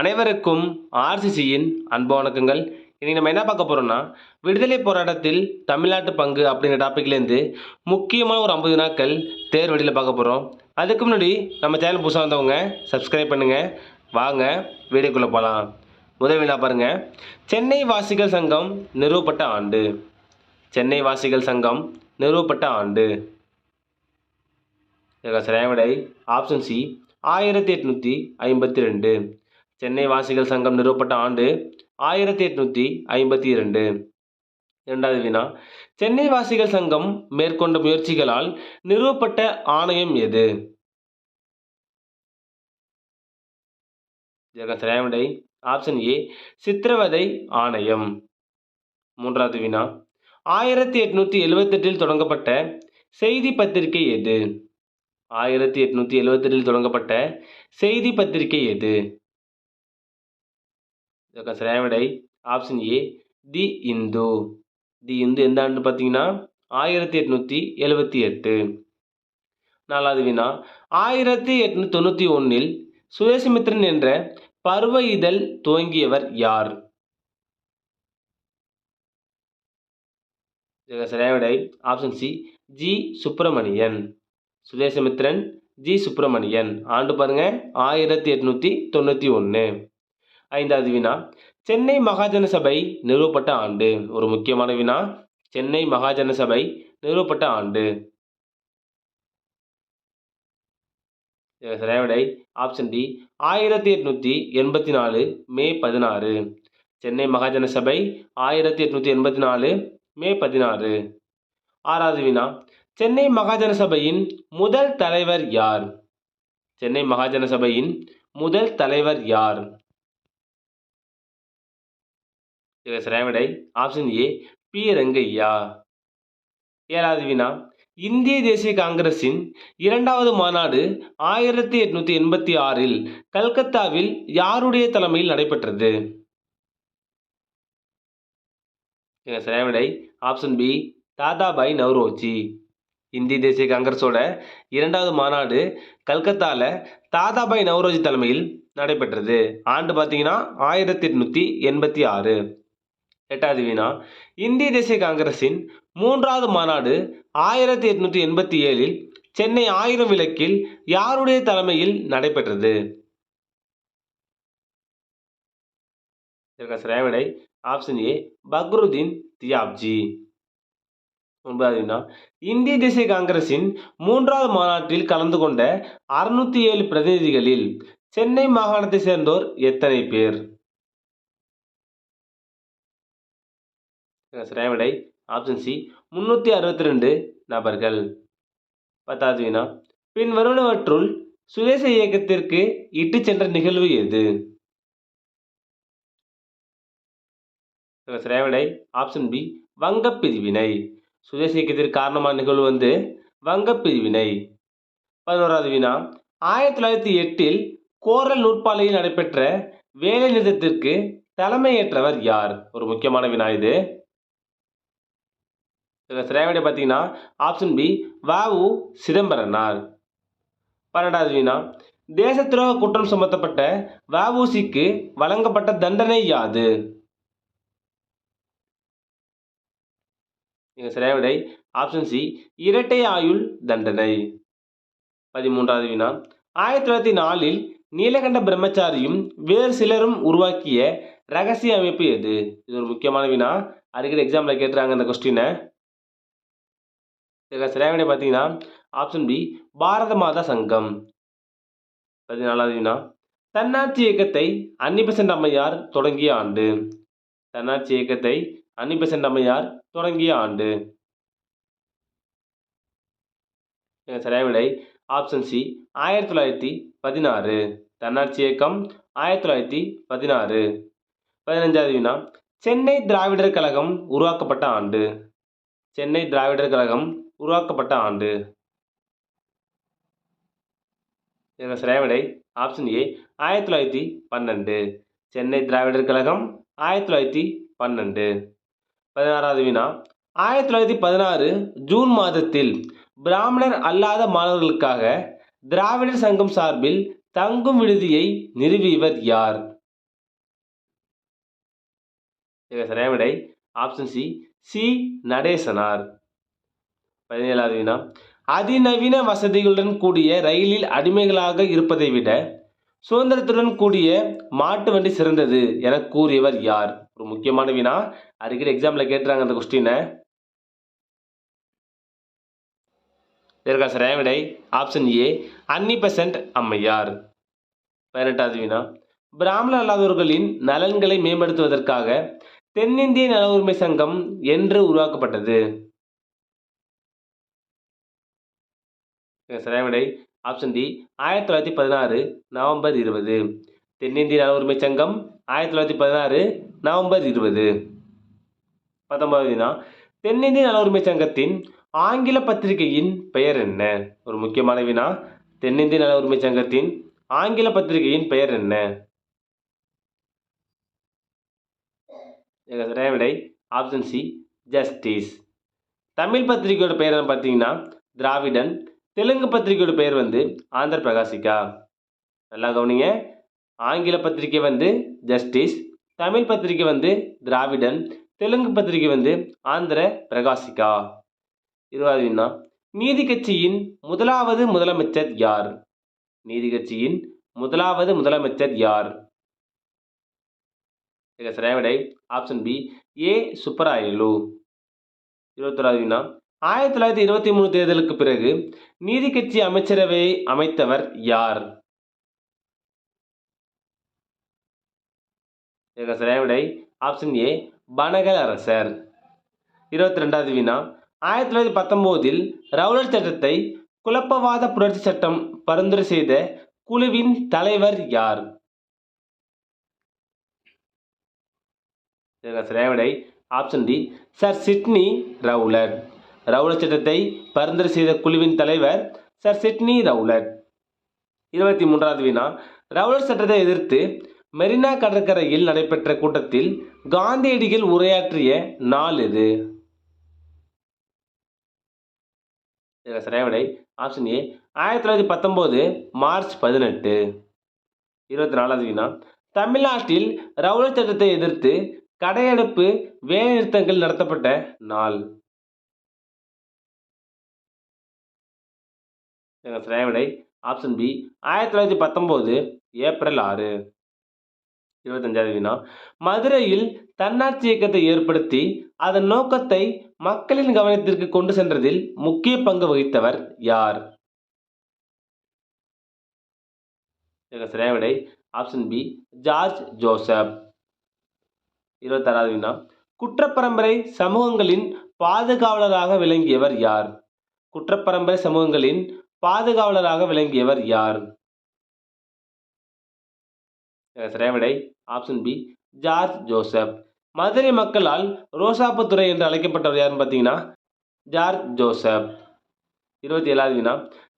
அனைவருக்கும் ஆர்சிசியின் அன்பு வணக்கங்கள். இன்றைக்கி நம்ம என்ன பார்க்க போகிறோம்னா விடுதலை போராட்டத்தில் தமிழ்நாட்டு பங்கு அப்படிங்கிற டாப்பிக்லேருந்து முக்கியமான ஒரு ஐம்பது நாட்கள் தேர் வழியில் பார்க்க போகிறோம் அதுக்கு முன்னாடி நம்ம சேனல் புதுசாக வந்தவங்க சப்ஸ்கிரைப் பண்ணுங்கள் வாங்க வீடியோக்குள்ளே போகலாம் முதல் வினா பாருங்கள் சென்னை வாசிகள் சங்கம் நிறுவப்பட்ட ஆண்டு. சென்னை வாசிகள் சங்கம் நிறுவப்பட்ட ஆண்டு. சரியான விடை. ஆப்ஷன் சி ஆயிரத்தி எட்நூற்றி ஐம்பத்தி ரெண்டு. சென்னை வாசிகள் சங்கம் நிறுவப்பட்ட ஆண்டு ஆயிரத்தி எட்நூற்றி ஐம்பத்தி இரண்டு. இரண்டாவது வினா. சென்னை வாசிகள் சங்கம் மேற்கொண்ட முயற்சிகளால் நிறுவப்பட்ட ஆணையம் எது? இதற்கு ஆப்ஷன் ஏ சித்திரவதை ஆணையம். மூன்றாவது வினா. ஆயிரத்தி எட்நூற்றி எழுவத்தெட்டில் தொடங்கப்பட்ட செய்தி பத்திரிகை எது? ஆயிரத்தி எட்நூற்றி எழுவத்தெட்டில் தொடங்கப்பட்ட செய்தி பத்திரிகை எது? இதற்கு சரியான விடை option A the Hindu. The Hindu எந்த ஆண்டு பார்த்தீங்கன்னா? ஆயிரத்தி எட்நூற்றி எழுபத்தி எட்டு. நாலாவது வினா. ஆயிரத்தி எட்நூற்றி தொண்ணூற்றி ஒன்றில் சுதேசமித்திரன் என்ற பருவ இதழ் துவங்கியவர் யார்? இதற்கு சரியான விடை option C G Subramaniam. Swadesamitran G Subramaniam. ஆண்டு பாருங்க. ஆயிரத்தி எட்நூற்றி தொண்ணூற்றி ஒன்று ஐந்தாவது வினா. சென்னை மகாஜன சபை நிறுவப்பட்ட ஆண்டு. ஒரு முக்கியமான வினா. சென்னை மகாஜன சபை நிறுவப்பட்ட ஆண்டு. இதற்கு ஆப்ஷன் டி ஆயிரத்தி எட்நூற்றி எண்பத்தி நாலு மே பதினாறு. சென்னை மகாஜன சபை ஆயிரத்தி எட்நூற்றி எண்பத்தி நாலு மே பதினாறு. ஆறாவது வினா. சென்னை மகாஜன சபையின் முதல் தலைவர் யார்? சென்னை மகாஜன சபையின் முதல் தலைவர் யார்? இதற்கு விடை ஆப்ஷன் ஏ பி ரங்கையா ஏழாவது வினா. இந்திய தேசிய காங்கிரசின் இரண்டாவது மாநாடு ஆயிரத்தி எட்நூத்தி எண்பத்தி ஆறில் கல்கத்தாவில் யாருடைய தலைமையில் நடைபெற்றது? இதற்கு விடை ஆப்ஷன் பி தாதாபாய் நவ்ரோஜி. இந்திய தேசிய காங்கிரஸோட இரண்டாவது மாநாடு கல்கத்தாவில் தாதாபாய் நவ்ரோஜி தலைமையில் நடைபெற்றது. ஆண்டு பார்த்தீங்கன்னா ஆயிரத்தி எட்நூற்றி எண்பத்தி ஆறு. எட்டாவது வினா இந்திய தேசிய காங்கிரசின் மூன்றாவது மாநாடு ஆயிரத்தி எட்நூற்றி எண்பத்தி ஏழில் சென்னை ஆயிரம் விளக்கில் யாருடைய தலைமையில் நடைபெற்றது? சிறைவிடை ஆப்ஷன் ஏ பக்ருதீன் தியாப்ஜி. ஒன்பதாவது வினா இந்திய தேசிய காங்கிரசின் மூன்றாவது மாநாட்டில் கலந்து கொண்ட அறுநூத்தி ஏழு பிரதிநிதிகளில் சென்னை மாகாணத்தை சேர்ந்தோர் எத்தனை பேர்? சரியான விடை ஆப்ஷன் சி முந்நூற்றி அறுபத்தி ரெண்டு நபர்கள். பத்தாவது வினா. பின் வருவனவற்றுள் சுதேச இயக்கத்திற்கு இட்டு சென்ற நிகழ்வு எது? சரியான விடை ஆப்ஷன் பி வங்கப் பிரிவினை சுதேச இயக்கத்திற்கு காரணமான நிகழ்வு வந்து வங்கப் பிரிவினை பதினோராவது வினா. ஆயிரத்தி தொள்ளாயிரத்தி எட்டில் கோரல் நூற்பாலையில் நடைபெற்ற வேலை நிறுத்தத்திற்கு தலைமையேற்றவர் யார்? ஒரு முக்கியமான வினா இது. இதில் சரியான பார்த்தீங்கன்னா ஆப்ஷன் பி வாவு சிதம்பரனார். பன்னெண்டாவது வினா தேச துரோக குற்றம் சுமத்தப்பட்ட வவுசிக்கு வழங்கப்பட்ட தண்டனை யாது? இங்க விடை ஆப்ஷன் சி இரட்டை ஆயுள் தண்டனை. பதிமூன்றாவது வினா ஆயிரத்தி தொள்ளாயிரத்தி நாலில் நீலகண்ட பிரம்மச்சாரியும் வேறு சிலரும் உருவாக்கிய ரகசிய அமைப்பு எது? இது ஒரு முக்கியமான வினா அடிக்கடி எக்ஸாமில் கேட்டுறாங்க இந்த கொஸ்டினை இதில் சரியான பார்த்தீங்கன்னா ஆப்ஷன் பி பாரத மாதா சங்கம். பதினாலாவது வினா தன்னாட்சி இயக்கத்தை அன்னிபெசன்ட் அம்மையார் தொடங்கிய ஆண்டு. தன்னாட்சி இயக்கத்தை அன்னிபெசன்ட் அம்மையார் தொடங்கிய ஆண்டு. சரியான விடை ஆப்ஷன் சி ஆயிரத்தி தொள்ளாயிரத்தி பதினாறு. தன்னாட்சி இயக்கம் ஆயிரத்தி தொள்ளாயிரத்தி பதினாறு. பதினஞ்சாவது வினா சென்னை திராவிடர் கழகம் உருவாக்கப்பட்ட ஆண்டு. சென்னை திராவிடர் கழகம் உருவாக்கப்பட்ட ஆண்டு. இதன் சரியான ஆப்ஷன் ஏ ஆயிரத்தி தொள்ளாயிரத்தி பன்னெண்டு. சென்னை திராவிடர் கழகம் ஆயிரத்தி தொள்ளாயிரத்தி பன்னெண்டு. பதினாறாவது வினா. ஆயிரத்தி தொள்ளாயிரத்தி பதினாறு ஜூன் மாதத்தில் பிராமணர் அல்லாத மாணவர்களுக்காக திராவிடர் சங்கம் சார்பில் தங்கும் விடுதியை நிறுவியவர் யார்? இதற்கு சரியான விடை ஆப்ஷன் சி சி நடேசனார். பதினேழாவது வினா. அதிநவீன வசதிகளுடன் கூடிய ரயிலில் அடிமைகளாக இருப்பதை விட சுதந்திரத்துடன் கூடிய மாட்டு வண்டி சிறந்தது என கூறியவர் யார்? ஒரு முக்கியமான வினா. அடிக்கடி எக்ஸாமில் கேட்டுறாங்க அந்த கொஸ்டினை இதற்கான சரியான விடை? ஆப்ஷன் ஏ அன்னி பெசன்ட் அம்மையார். பதினெட்டாவது வினா. பிராமண அல்லாதவர்களின் நலன்களை மேம்படுத்துவதற்காக தென்னிந்திய நல உரிமை சங்கம் என்று உருவாக்கப்பட்டது. சரியான விடை. ஆப்ஷன் டி ஆயிரத்தி தொள்ளாயிரத்தி பதினாறு நவம்பர் இருபது. தென்னிந்திய நல உரிமை சங்கம் ஆயிரத்தி தொள்ளாயிரத்தி பதினாறு நவம்பர் இருபது. பத்தொன்பது வினா. தென்னிந்திய நல உரிமை சங்கத்தின் ஆங்கில பத்திரிகையின் பெயர் என்ன? ஒரு முக்கியமான வினா. தென்னிந்திய நல உரிமை சங்கத்தின் ஆங்கில பத்திரிகையின் பெயர் என்ன? சரியான விடை. ஆப்ஷன் சி ஜஸ்டிஸ் தமிழ் பத்திரிகையோட பெயர் என்ன பார்த்தீங்கன்னா திராவிடன் தெலுங்கு பத்திரிகையோட பெயர் வந்து ஆந்திர பிரகாசிகா நல்லா கவனிங்க. ஆங்கில பத்திரிகை வந்து ஜஸ்டிஸ் தமிழ் பத்திரிகை வந்து திராவிடன் தெலுங்கு பத்திரிகை வந்து ஆந்திர பிரகாசிகா இருபது வினா. நீதி கட்சியின் முதலாவது முதலமைச்சர் யார்? நீதி கட்சியின் முதலாவது முதலமைச்சர் யார்? இதற்கு சரியான விடை. Option B A Subbarayalu. இருபத்தொராவது வினா. ஆயிரத்தி தொள்ளாயிரத்தி இருபத்தி மூணு தேர்தலுக்கு பிறகு நீதி கட்சி அமைச்சரவையை அமைத்தவர் யார்? சரியான விடை. ஆப்ஷன் ஏ பனகல் அரசர். இருபத்தி ரெண்டாவது வினா ஆயிரத்தி தொள்ளாயிரத்தி பத்தொம்போதில் ரவுலட் சட்டத்தை குழப்பவாத புரட்சி சட்டம் பரிந்துரை செய்த குழுவின் தலைவர் யார்? சரியான விடை. Option D Sir Sidney Rowlatt Rowlatt சட்டத்தை பரிந்துரை செய்த குழுவின் தலைவர் சர் சிட்னி ரவுலட். இருபத்தி மூன்றாவது வினா. ரவுலட் சட்டத்தை எதிர்த்து மெரினா கடற்கரையில் நடைபெற்ற கூட்டத்தில் காந்தியடிகள் உரையாற்றிய நாள் எது? இதில் சரியான ஆப்ஷன் ஏ ஆயிரத்தி தொள்ளாயிரத்தி பத்தொம்போது மார்ச் பதினெட்டு. இருபத்தி நாலாவது வினா. தமிழ்நாட்டில் ரவுலட் சட்டத்தை எதிர்த்து கடையெடுப்பு வேலைநிறுத்தங்கள் நடத்தப்பட்ட நாள். விடை ஆப்ஷன் பி ஆயிரத்தி தொள்ளாயிரத்தி பத்தொம்போது ஏப்ரல் ஆறு இருபத்தஞ்சாவது வினா மதுரையில் தன்னாட்சி இயக்கத்தை ஏற்படுத்தி அதன் நோக்கத்தை மக்களின் கவனத்திற்கு கொண்டு சென்றதில் முக்கிய பங்கு வகித்தவர் யார்? இதற்கு விடை ஆப்ஷன் பி ஜார்ஜ் ஜோசப். இருபத்தாறாவது வினா குற்றப்பரம்பரை சமூகங்களின் பாதுகாவலராக விளங்கியவர் யார்? குற்றப்பரம்பரை சமூகங்களின் பாதுகாவலராக விளங்கியவர் யார்? சிறைவிடை option B George Joseph. Madurai மக்களால் ரோசாப்புத்துறை என்று அழைக்கப்பட்டவர் யாருன்னு பார்த்தீங்கன்னா ஜார்ஜ் ஜோசப். இருபத்தி ஏழாவது வினா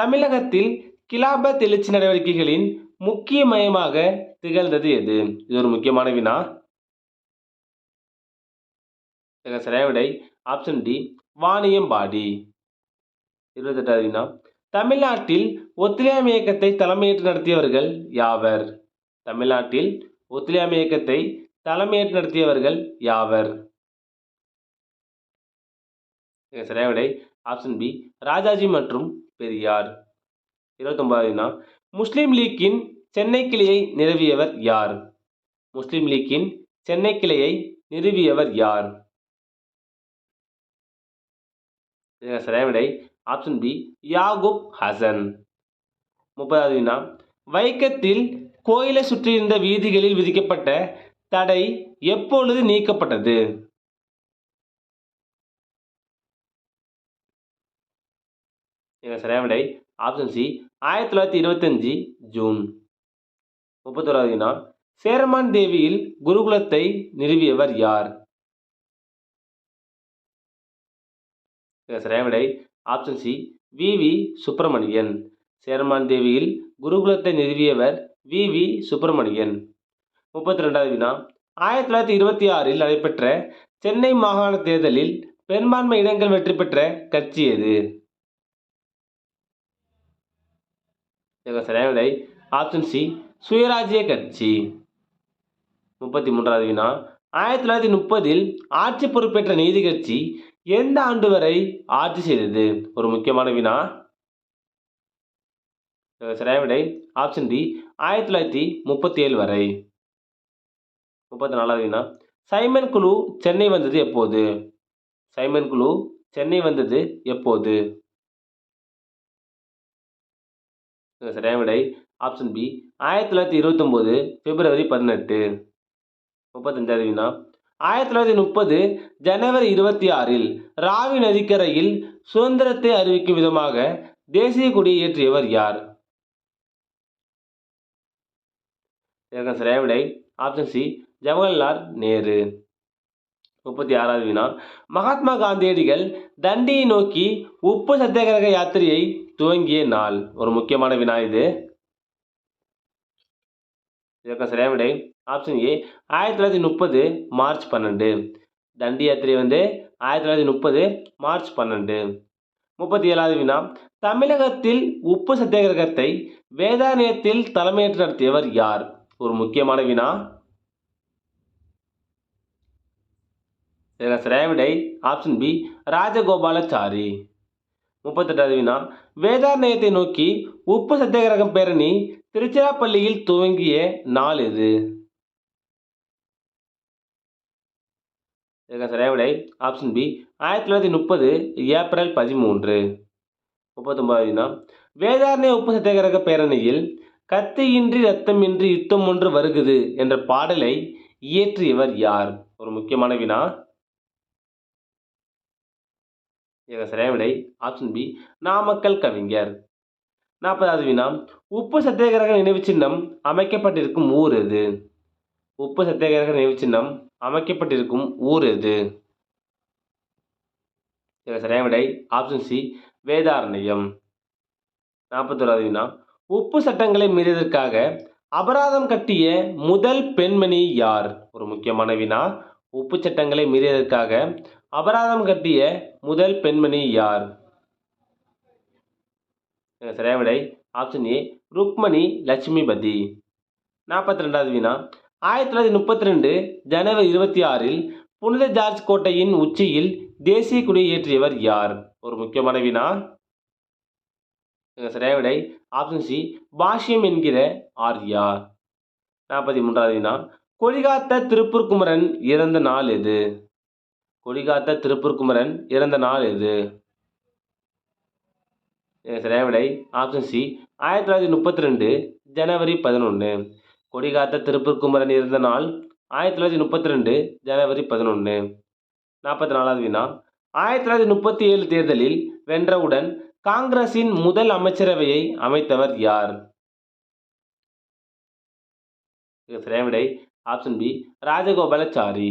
தமிழகத்தில் கிலாபத் எழுச்சி நடவடிக்கைகளின் முக்கிய மையமாக திகழ்ந்தது எது? இது ஒரு முக்கியமான வினா. இதற்கு சரியான விடை ஆப்ஷன் டி வாணியம்பாடி. இருபத்தெட்டாவது வினா தமிழ்நாட்டில் ஒத்துழையாமை இயக்கத்தை தலைமையேற்று நடத்தியவர்கள் யாவர்? தமிழ்நாட்டில் ஒத்துழையாமை இயக்கத்தை தலைமையேற்று நடத்தியவர்கள் யாவர்? இதற்கு விடை. ஆப்ஷன் பி ராஜாஜி மற்றும் பெரியார். இருபத்தொன்பதுனா முஸ்லீம் லீக்கின் சென்னை கிளையை நிறுவியவர் யார்? முஸ்லீம் லீக்கின் சென்னை கிளையை நிறுவியவர் யார்? இதற்கு விடை. ஆப்ஷன் பி யாகுப் ஹசன் முப்பதாவது வினா வைக்கத்தில் கோயிலை சுற்றியிருந்த வீதிகளில் விதிக்கப்பட்ட தடை எப்பொழுது நீக்கப்பட்டது? இதற்கு சரியான விடை. ஆப்ஷன் சி ஆயிரத்தி தொள்ளாயிரத்தி இருபத்தஞ்சி ஜூன் முப்பத்தோராவது வினா சேரமான் தேவியில் குருகுலத்தை நிறுவியவர் யார்? இதற்கு சரியான விடை. Option C V V Subramanian Cheraman தேவியில் குருகுலத்தை நிறுவியவர் வி வி சுப்பிரமணியன் முப்பத்தி ரெண்டாவது வினா. ஆயிரத்தி தொள்ளாயிரத்தி இருபத்தி ஆறில் நடைபெற்ற சென்னை மாகாண தேர்தலில் பெரும்பான்மை இடங்கள் வெற்றி பெற்ற கட்சி எது? சரியான விடை. ஆப்ஷன் சி சுயராஜ்ய கட்சி. முப்பத்தி மூன்றாவது வினா. ஆயிரத்தி தொள்ளாயிரத்தி முப்பதில் ஆட்சி பொறுப்பேற்ற நீதி கட்சி எந்த ஆண்டு வரை ஆட்சி செய்தது? ஒரு முக்கியமான வினா. சரியான விடை. ஆப்ஷன் டி ஆயிரத்தி தொள்ளாயிரத்தி முப்பத்தி ஏழு வரை. முப்பத்தி நாலாவது வினா. சைமன் குழு சென்னை வந்தது எப்போது? சைமன் குழு சென்னை வந்தது எப்போது? சரியான விடை. ஆப்ஷன் பி ஆயிரத்தி தொள்ளாயிரத்தி இருபத்தொம்போது பிப்ரவரி பதினெட்டு. முப்பத்தஞ்சாவது வினா. ஆயிரத்தி தொள்ளாயிரத்தி முப்பது ஜனவரி இருபத்தி ஆறில் ராவி நதிக்கரையில் சுதந்திரத்தை அறிவிக்கும் விதமாக தேசிய கொடியை ஏற்றியவர் யார்? இதற்கு சரியான விடை ஆப்ஷன் சி ஜவஹர்லால் நேரு. முப்பத்தி ஆறாவது வினா. மகாத்மா காந்தியடிகள் தண்டியை நோக்கி உப்பு சத்தியாகிரக யாத்திரையை துவங்கிய நாள். ஒரு முக்கியமான வினா இது. இதற்கு சரியான விடை ஆப்ஷன் ஏ ஆயிரத்தி தொள்ளாயிரத்தி முப்பது மார்ச் பன்னெண்டு. தண்டி யாத்திரை வந்து ஆயிரத்தி தொள்ளாயிரத்தி முப்பது மார்ச் பன்னெண்டு. முப்பத்தி ஏழாவது வினா தமிழகத்தில் உப்பு சத்தியாகிரகத்தை வேதாலயத்தில் தலைமையேற்று நடத்தியவர் யார்? ஒரு முக்கியமான வினா. இதற்கு சரியான விடை ஆப்ஷன் பி ராஜகோபாலாச்சாரி. முப்பத்தெட்டாவது வினா. வேதாரண்யத்தை நோக்கி உப்பு சத்தியாகிரகம் பேரணி திருச்சிராப்பள்ளியில் துவங்கிய நாள் எது? சரியா விடை. ஆப்ஷன் பி ஆயிரத்தி தொள்ளாயிரத்தி முப்பது ஏப்ரல் பதிமூன்று. முப்பத்தொன்பதாவது வேதாரண்ய உப்பு சத்தியாகிரக பேரணியில் கத்தியின்றி ரத்தமின்றி யுத்தம் ஒன்று வருகுது என்ற பாடலை இயற்றியவர் யார்? ஒரு முக்கியமான வினா. சரியா விடை. ஆப்ஷன் பி நாமக்கல் கவிஞர். நாற்பதாவது வினா உப்பு சத்தியாகிரக நினைவு சின்னம் அமைக்கப்பட்டிருக்கும் ஊர் எது? உப்பு சத்தியாகிரக நினைவு சின்னம் அமைக்கப்பட்டிருக்கும் ஊர் எது? சரியான விடை ஆப்ஷன் சி வேதாரண்யம். நாற்பத்தோராவது வினா உப்பு சட்டங்களை மீறியதற்காக அபராதம் கட்டிய முதல் பெண்மணி யார்? ஒரு முக்கியமான வினா. உப்பு சட்டங்களை மீறியதற்காக அபராதம் கட்டிய முதல் பெண்மணி யார்? சரியான விடை ஆப்ஷன் ஏ ருக்மணி லட்சுமிபதி. நாற்பத்தி ரெண்டாவது வினா ஆயிரத்தி தொள்ளாயிரத்தி முப்பத்தி ரெண்டு ஜனவரி இருபத்தி ஆறில் புனித ஜார்ஜ் கோட்டையின் உச்சியில் தேசிய கொடியை ஏற்றியவர் யார்? ஒரு முக்கியமான வினா எங்கள் சரியான விடை ஆப்ஷன் சி பாஷ்யம் என்கிற ஆர்யா நாற்பத்தி மூன்றாவது வினா கொடிகாத்த திருப்பூர் குமரன் இறந்த நாள் எது? கொடிகாத்த திருப்பூர் குமரன் இறந்த நாள் எது? இதற்கு ஆப்ஷன் சி ஆயிரத்தி தொள்ளாயிரத்தி முப்பத்தி ரெண்டு ஜனவரி பதினொன்று கொடிகாத்த திருப்பூர் குமரன் இருந்த நாள் ஆயிரத்தி தொள்ளாயிரத்தி முப்பத்தி ரெண்டு ஜனவரி பதினொன்று நாற்பத்தி நாலாவது வினா. ஆயிரத்தி தொள்ளாயிரத்தி முப்பத்தி ஏழு தேர்தலில் வென்றவுடன் காங்கிரஸின் முதல் அமைச்சரவையை அமைத்தவர் யார்? இதற்கு விடை ஆப்ஷன் பி ராஜகோபாலாச்சாரி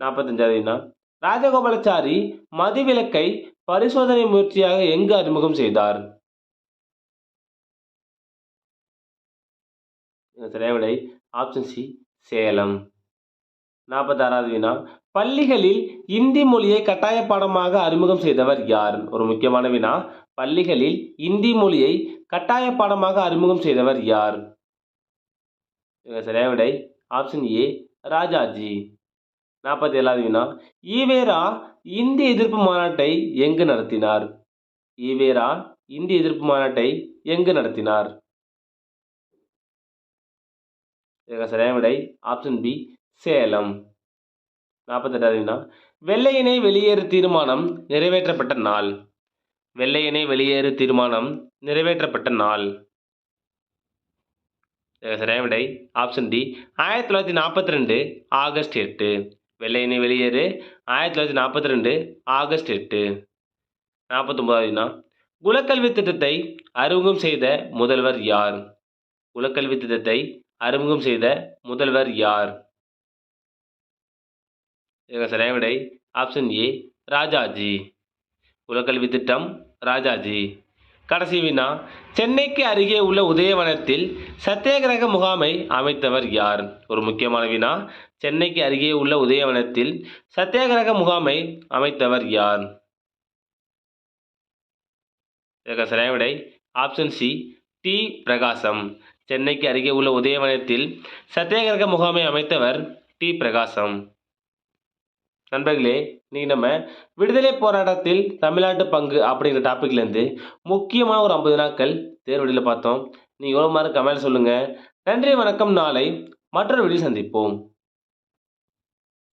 நாற்பத்தஞ்சாவது வினா. ராஜகோபாலாச்சாரி மதுவிலக்கை பரிசோதனை முயற்சியாக எங்கு அறிமுகம் செய்தார்? திரைவிடை ஆப்ஷன் சி சேலம். நாற்பத்தாறாவது வினா. பள்ளிகளில் இந்தி மொழியை கட்டாய பாடமாக அறிமுகம் செய்தவர் யார்? ஒரு முக்கியமான வினா. பள்ளிகளில் இந்தி மொழியை கட்டாய பாடமாக அறிமுகம் செய்தவர் யார்? இதற்கு சரியான விடை ஆப்ஷன் ஏ ராஜாஜி. நாற்பத்தி ஏழாவது வினா. ஈவேரா இந்தி எதிர்ப்பு மாநாட்டை எங்கு நடத்தினார்? ஈவேரா இந்தி எதிர்ப்பு மாநாட்டை எங்கு நடத்தினார்? சரியான விடை ஆப்ஷன் பி சேலம். நாற்பத்தெட்டாவதுனா வெள்ளையினை வெளியேறு தீர்மானம் நிறைவேற்றப்பட்ட நாள். வெள்ளையினை வெளியேறு தீர்மானம் நிறைவேற்றப்பட்ட நாள். சரியான விடை ஆப்ஷன் டி ஆயிரத்தி தொள்ளாயிரத்தி நாற்பத்தி ரெண்டு ஆகஸ்ட் எட்டு. வெள்ளையினை வெளியேறு ஆயிரத்தி தொள்ளாயிரத்தி நாற்பத்தி ரெண்டு ஆகஸ்ட் எட்டு. நாற்பத்தொம்பதாவது வினா குலக்கல்வி திட்டத்தை அறிமுகம் செய்த முதல்வர் யார்? குலக்கல்வி திட்டத்தை அறிமுகம் செய்த முதல்வர் யார்? சரியான விடை ஆப்ஷன் ஏ ராஜாஜி. குலக்கல்வி திட்டம் ராஜாஜி. கடைசி வினா சென்னைக்கு அருகே உள்ள உதயவனத்தில் சத்தியாகிரக முகாமை அமைத்தவர் யார்? ஒரு முக்கியமான வினா சென்னைக்கு அருகே உள்ள உதயவனத்தில் சத்தியாகிரக முகாமை அமைத்தவர் யார்? சரியான விடை ஆப்ஷன் சி டி பிரகாசம். சென்னைக்கு அருகே உள்ள உதயவனத்தில் சத்தியாகிரக முகாமை அமைத்தவர் டி பிரகாசம். நண்பர்களே இன்றைக்கி நம்ம விடுதலை போராட்டத்தில் தமிழ்நாட்டு பங்கு அப்படிங்கிற டாப்பிக்லேருந்து முக்கியமான ஒரு ஐம்பது நாட்கள் தேர்வடியில் பார்த்தோம். நீங்கள் எவ்வளோ மாதிரி கமெண்ட் சொல்லுங்கள் நன்றி வணக்கம். நாளை மற்றொரு வீடியோ சந்திப்போம்.